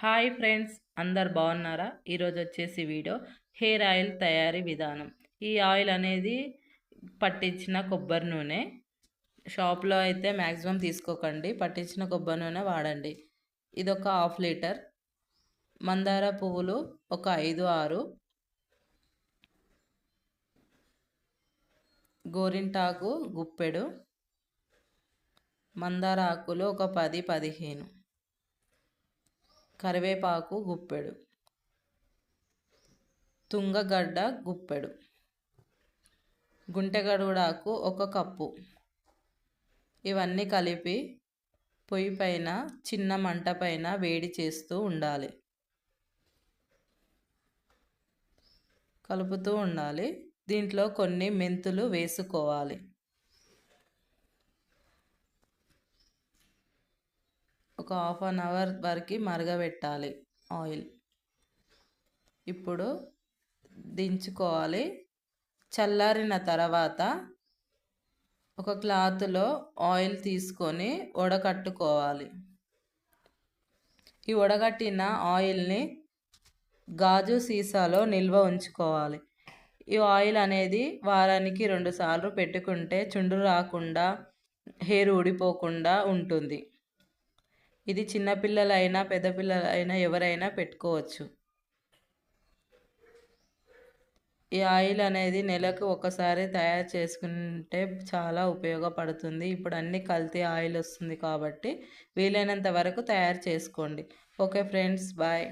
Hi friends అందరు బాగున్నారా? ఈరోజు వచ్చేసి వీడియో హెయిర్ ఆయిల్ తయారీ విధానం. ఈ ఆయిల్ అనేది పట్టించిన కొబ్బరి నూనె షాప్లో అయితే మ్యాక్సిమం తీసుకోకండి. పట్టించిన కొబ్బరి నూనె వాడండి. ఇది ఒక హాఫ్ లీటర్. మందార పువ్వులు ఒక ఐదు ఆరు. గోరింటాకు గుప్పెడు. మందార ఆకులు ఒక పది పదిహేను. కరివేపాకు గుప్పెడు. తుంగగడ్డ గుప్పెడు. గుంటెగడుగుడాకు ఒక కప్పు. ఇవన్నీ కలిపి పొయ్యి పైన చిన్న మంట పైన వేడి చేస్తూ ఉండాలి. కలుపుతూ ఉండాలి. దీంట్లో కొన్ని మెంతులు వేసుకోవాలి. ఒక హాఫ్ అన్ అవర్ వరకు మరగబెట్టాలి ఆయిల్. ఇప్పుడు దించుకోవాలి. చల్లారిన తర్వాత ఒక క్లాత్లో ఆయిల్ తీసుకొని వడకట్టుకోవాలి. ఈ వడగట్టిన ఆయిల్ని గాజు సీసాలో నిల్వ ఉంచుకోవాలి. ఈ ఆయిల్ అనేది వారానికి రెండుసార్లు పెట్టుకుంటే చుండ్రు రాకుండా హెయిర్ ఊడిపోకుండా ఉంటుంది. ఇది చిన్నపిల్లలైనా పెద్దపిల్లలైనా ఎవరైనా పెట్టుకోవచ్చు. ఈ ఆయిల్ అనేది నెలకు ఒకసారి తయారు చేసుకుంటే చాలా ఉపయోగపడుతుంది. ఇప్పుడు అన్ని కల్తీ ఆయిల్ వస్తుంది కాబట్టి వీలైనంత వరకు తయారు చేసుకోండి. Okay friends bye.